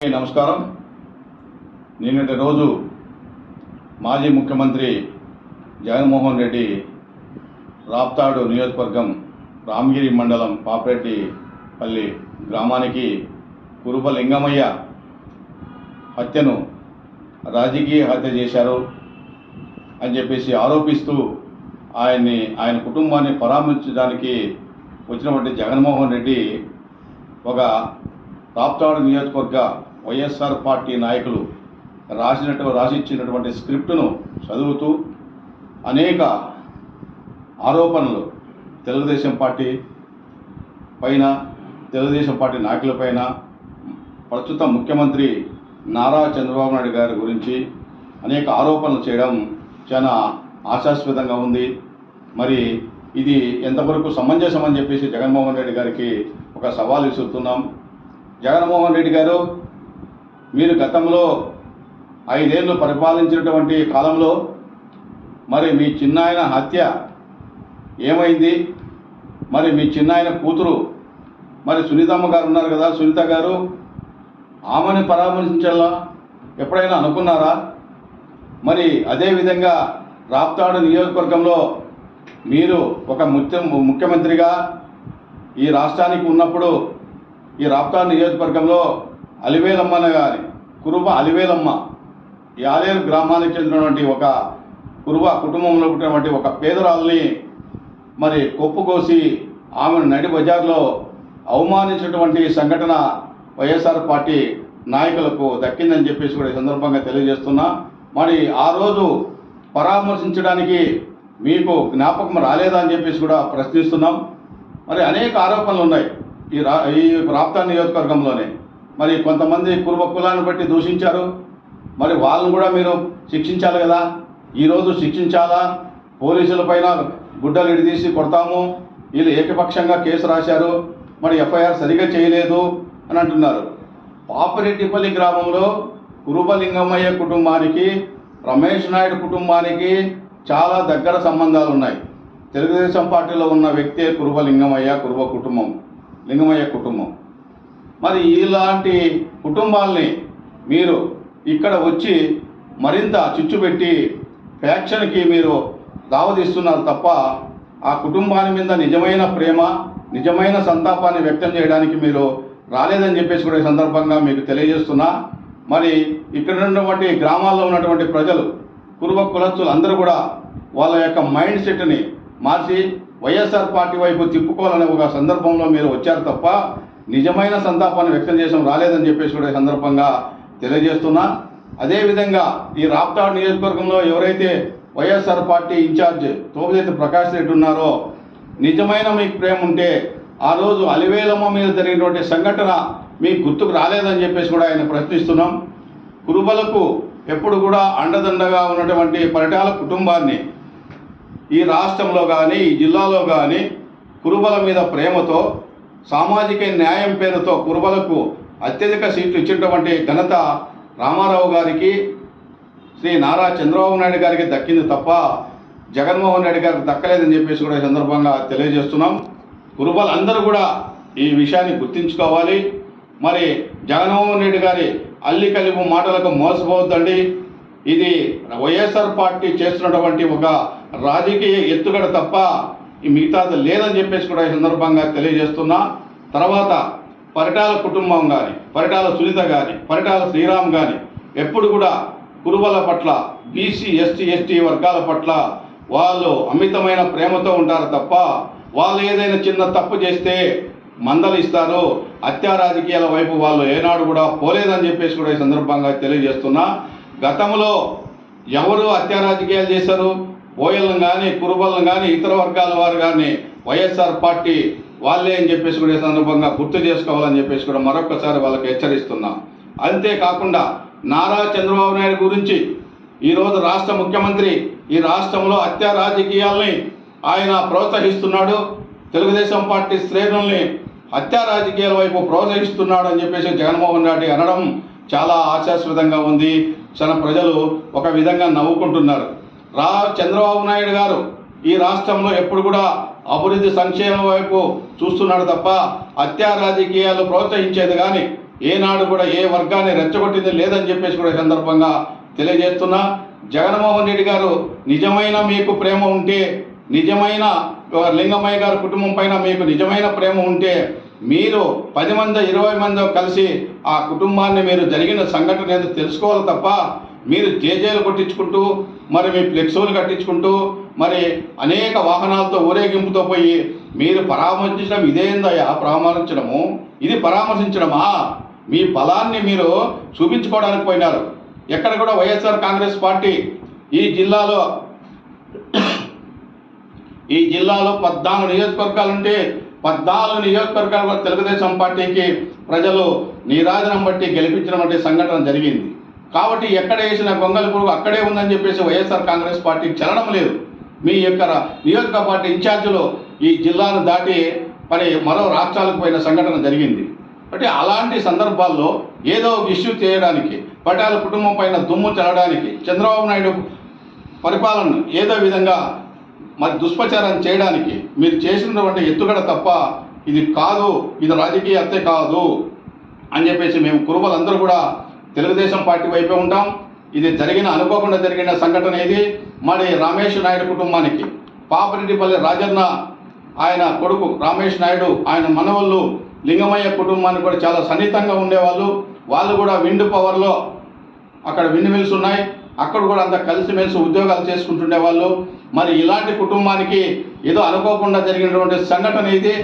నమస్కారం. నిన్నటి రోజు మాజీ ముఖ్యమంత్రి జగన్మోహన్ రెడ్డి రాప్తాడు నియోజకవర్గం రామగిరి మండలం పాపరెడ్డిపల్లి గ్రామానికి కురుప లింగమయ్య హత్యను రాజకీయ హత్య చేశారు అని చెప్పేసి ఆరోపిస్తూ ఆయన్ని ఆయన కుటుంబాన్ని పరామర్శించడానికి వచ్చినటువంటి జగన్మోహన్ రెడ్డి ఒక రాప్తాడు నియోజకవర్గ వైఎస్ఆర్ పార్టీ నాయకులు రాసినట్టు రాసిచ్చినటువంటి స్క్రిప్టును చదువుతూ అనేక ఆరోపణలు తెలుగుదేశం పార్టీ పైన తెలుగుదేశం పార్టీ నాయకులపైన ప్రస్తుత ముఖ్యమంత్రి నారా చంద్రబాబు నాయుడు గారి గురించి అనేక ఆరోపణలు చేయడం చాలా ఆశాస్పదంగా ఉంది. మరి ఇది ఎంతవరకు సమంజసం అని చెప్పేసి జగన్మోహన్ రెడ్డి గారికి ఒక సవాల్ విసురుతున్నాం. జగన్మోహన్ రెడ్డి గారు మీరు గతంలో ఐదేళ్ళు పరిపాలించినటువంటి కాలంలో మరి మీ చిన్నాయన హత్య ఏమైంది? మరి మీ చిన్నాయన కూతురు మరి సునీతమ్మ గారు ఉన్నారు కదా సునీత గారు ఆమెను పరామర్శించాలా? ఎప్పుడైనా అనుకున్నారా? మరి అదేవిధంగా రాప్తాడు నియోజకవర్గంలో మీరు ఒక ముఖ్య ముఖ్యమంత్రిగా ఈ రాష్ట్రానికి ఉన్నప్పుడు ఈ రాప్తాడు నియోజకవర్గంలో అలివేలమ్మన గారి కురుబ అలివేలమ్మ. యాలేరు గ్రామానికి చెందినటువంటి ఒక కురుబ కుటుంబంలో పుట్టినటువంటి ఒక పేదరాల్ని మరి కొప్పుకోసి ఆమెను నడి బజార్లో అవమానించినటువంటి సంఘటన వైఎస్ఆర్ పార్టీ నాయకులకు దక్కిందని చెప్పేసి కూడా ఈ సందర్భంగా తెలియజేస్తున్నా. మరి ఆ రోజు పరామర్శించడానికి మీకు జ్ఞాపకం రాలేదా అని చెప్పేసి కూడా ప్రశ్నిస్తున్నాం. మరి అనేక ఆరోపణలు ఉన్నాయి ఈ రా ఈ రాప్తా నియోజకవర్గంలోనే. మరి కొంతమంది కురుబ కులాన్ని బట్టి దూషించారు. మరి వాళ్ళని కూడా మీరు శిక్షించాలి కదా? ఈరోజు శిక్షించాలా? పోలీసుల పైన గుడ్డలు ఇడిదీసి కొడతాము. వీళ్ళు ఏకపక్షంగా కేసు రాశారు. మరి ఎఫ్ఐఆర్ సరిగా చేయలేదు అని అంటున్నారు. పాపిరెడ్డిపల్లి గ్రామంలో కురుబలింగమయ్య కుటుంబానికి రమేష్ నాయుడు కుటుంబానికి చాలా దగ్గర సంబంధాలు ఉన్నాయి. తెలుగుదేశం పార్టీలో ఉన్న వ్యక్తే కురుబ లింగమయ్య కురుబ కుటుంబం లింగమయ్య కుటుంబం. మరి ఇలాంటి కుటుంబాల్ని మీరు ఇక్కడ వచ్చి మరింత చిచ్చు పెట్టి ఫ్యాక్షన్కి మీరు దావదీస్తున్నారు తప్ప ఆ కుటుంబాన్ని మీద నిజమైన ప్రేమ నిజమైన సంతాపాన్ని వ్యక్తం చేయడానికి మీరు రాలేదని చెప్పేసి కూడా ఈ సందర్భంగా మీకు తెలియజేస్తున్నా. మరి ఇక్కడ ఉన్నటువంటి గ్రామాల్లో ఉన్నటువంటి ప్రజలు కురుబ కులస్తులు అందరూ కూడా వాళ్ళ యొక్క మైండ్ సెట్ని మార్చి వైఎస్ఆర్ పార్టీ వైపు తిప్పుకోవాలనే ఒక సందర్భంలో మీరు వచ్చారు తప్ప నిజమైన సంతాపాన్ని వ్యక్తం చేయడం రాలేదని చెప్పేసి కూడా ఈ సందర్భంగా తెలియజేస్తున్నా. అదేవిధంగా ఈ రాప్తాడ్ నియోజకవర్గంలో ఎవరైతే వైఎస్ఆర్ పార్టీ ఇన్ఛార్జ్ తోపిదేతి ప్రకాష్ రెడ్డి ఉన్నారో నిజమైన మీకు ప్రేమ ఉంటే ఆ రోజు అలివేలమ్మ మీద జరిగినటువంటి సంఘటన మీకు గుర్తుకు రాలేదని చెప్పేసి కూడా ఆయన ప్రశ్నిస్తున్నాం. కురుబలకు ఎప్పుడు కూడా అండదండగా ఉన్నటువంటి పరిటాల కుటుంబాన్ని ఈ రాష్ట్రంలో కానీ ఈ జిల్లాలో కానీ కురుబల మీద ప్రేమతో సామాజిక న్యాయం పేరుతో కురుబలకు అత్యధిక సీట్లు ఇచ్చినటువంటి ఘనత రామారావు గారికి శ్రీ నారా చంద్రబాబు నాయుడు గారికి దక్కింది తప్ప జగన్మోహన్ రెడ్డి గారికి దక్కలేదని చెప్పేసి కూడా ఈ సందర్భంగా తెలియజేస్తున్నాం. కురుబలు అందరూ కూడా ఈ విషయాన్ని గుర్తించుకోవాలి. మరి జగన్మోహన్ రెడ్డి గారి అల్లి కలిపు మాటలకు మోసపోవద్దండి. ఇది వైఎస్ఆర్ పార్టీ చేస్తున్నటువంటి ఒక రాజకీయ ఎత్తుగడ తప్ప ఈ మిగతాది లేదని చెప్పేసి కూడా ఈ సందర్భంగా తెలియజేస్తున్నా. తర్వాత పరిటాల కుటుంబం కానీ పరిటాల సునీత కానీ పరిటాల శ్రీరామ్ కానీ ఎప్పుడు కూడా కురువల పట్ల బీసీ ఎస్టీ ఎస్టీ వర్గాల పట్ల వాళ్ళు అమితమైన ప్రేమతో ఉంటారు తప్ప వాళ్ళు ఏదైనా చిన్న తప్పు చేస్తే మందలిస్తారు. హత్యా రాజకీయాల వైపు వాళ్ళు ఏనాడు కూడా పోలేదని చెప్పేసి కూడా ఈ సందర్భంగా తెలియజేస్తున్నా. గతంలో ఎవరు హత్యా రాజకీయాలు చేశారు? బోయలను కానీ కురుబలను కానీ ఇతర వర్గాల వారు కానీ వైఎస్ఆర్ పార్టీ వాళ్ళే అని చెప్పేసి కూడా ఈ సందర్భంగా గుర్తు చేసుకోవాలని చెప్పేసి కూడా మరొకసారి వాళ్ళకి హెచ్చరిస్తున్నాం. అంతేకాకుండా నారా చంద్రబాబు నాయుడు గురించి ఈరోజు రాష్ట్ర ముఖ్యమంత్రి ఈ రాష్ట్రంలో హత్యా రాజకీయాల్ని ఆయన ప్రోత్సహిస్తున్నాడు. తెలుగుదేశం పార్టీ శ్రేణుల్ని హత్యా రాజకీయాల వైపు ప్రోత్సహిస్తున్నాడు అని చెప్పేసి జగన్మోహన్ రెడ్డి అనడం చాలా ఆశాస్పదంగా ఉంది. చాలా ప్రజలు ఒక విధంగా నవ్వుకుంటున్నారు. రా చంద్రబాబు నాయుడు గారు ఈ రాష్ట్రంలో ఎప్పుడు కూడా అభివృద్ధి సంక్షేమం వైపు చూస్తున్నాడు తప్ప హత్యా రాజకీయాలు ప్రోత్సహించేది కానీ ఏనాడు కూడా ఏ వర్గాన్ని రెచ్చగొట్టింది లేదని చెప్పేసి కూడా సందర్భంగా తెలియజేస్తున్నా. జగన్మోహన్ రెడ్డి గారు నిజమైన మీకు ప్రేమ ఉంటే నిజమైన లింగమయ్య గారి కుటుంబం పైన మీకు నిజమైన ప్రేమ ఉంటే మీరు పది మంది ఇరవై మంది కలిసి ఆ కుటుంబాన్ని మీరు జరిగిన సంఘటన ఏదో తెలుసుకోవాలి తప్ప మీరు జేజేలు కొట్టించుకుంటూ మరి మీ ఫ్లెక్సోలు కట్టించుకుంటూ మరి అనేక వాహనాలతో ఊరేగింపుతో పోయి మీరు పరామర్శించడం ఇదేందయ్యా పరామర్శించడము? ఇది పరామర్శించడమా? మీ బలాన్ని మీరు చూపించుకోవడానికి పోయినారు. ఎక్కడ కూడా వైఎస్ఆర్ కాంగ్రెస్ పార్టీ ఈ జిల్లాలో ఈ జిల్లాలో పద్నాలుగు నియోజకవర్గాలు ఉంటే పద్నాలుగు నియోజకవర్గాల తెలుగుదేశం పార్టీకి ప్రజలు నీరాజనం బట్టి గెలిపించడం వంటి సంఘటన జరిగింది. కాబట్టి ఎక్కడ వేసిన గొంగలి పురుగు అక్కడే ఉందని చెప్పేసి వైఎస్ఆర్ కాంగ్రెస్ పార్టీ చలనం లేదు. మీ యొక్క నియోజక పార్టీ ఇన్ఛార్జిలో ఈ జిల్లాను దాటి మరి మరో రాష్ట్రాలకు పోయిన సంఘటన జరిగింది. అంటే అలాంటి సందర్భాల్లో ఏదో ఒక ఇష్యూ చేయడానికి పటాల కుటుంబం పైన దుమ్ము చల్లడానికి చంద్రబాబు నాయుడు పరిపాలన ఏదో విధంగా మరి దుష్ప్రచారం చేయడానికి మీరు చేసినటువంటి ఎత్తుగడ తప్ప ఇది కాదు ఇది రాజకీయ హత్య కాదు అని చెప్పేసి మేము కురుమలందరూ కూడా తెలుగుదేశం పార్టీ వైపే ఉంటాం. ఇది జరిగిన అనుకోకుండా జరిగిన సంఘటన ఇది. మరి రమేష్ నాయుడు కుటుంబానికి పాపిరెడ్డిపల్లి రాజన్న ఆయన కొడుకు రమేష్ నాయుడు ఆయన మనవళ్ళు లింగమయ్య కుటుంబానికి కూడా చాలా సన్నిహితంగా ఉండేవాళ్ళు. వాళ్ళు కూడా విండ్ పవర్లో అక్కడ విండ్ మిల్స్ ఉన్నాయి. అక్కడ కూడా అంత కలిసిమెలిసి ఉద్యోగాలు చేసుకుంటుండే వాళ్ళు మరి ఇలాంటి కుటుంబానికి ఏదో అనుకోకుండా జరిగినటువంటి సంఘటన ఇది.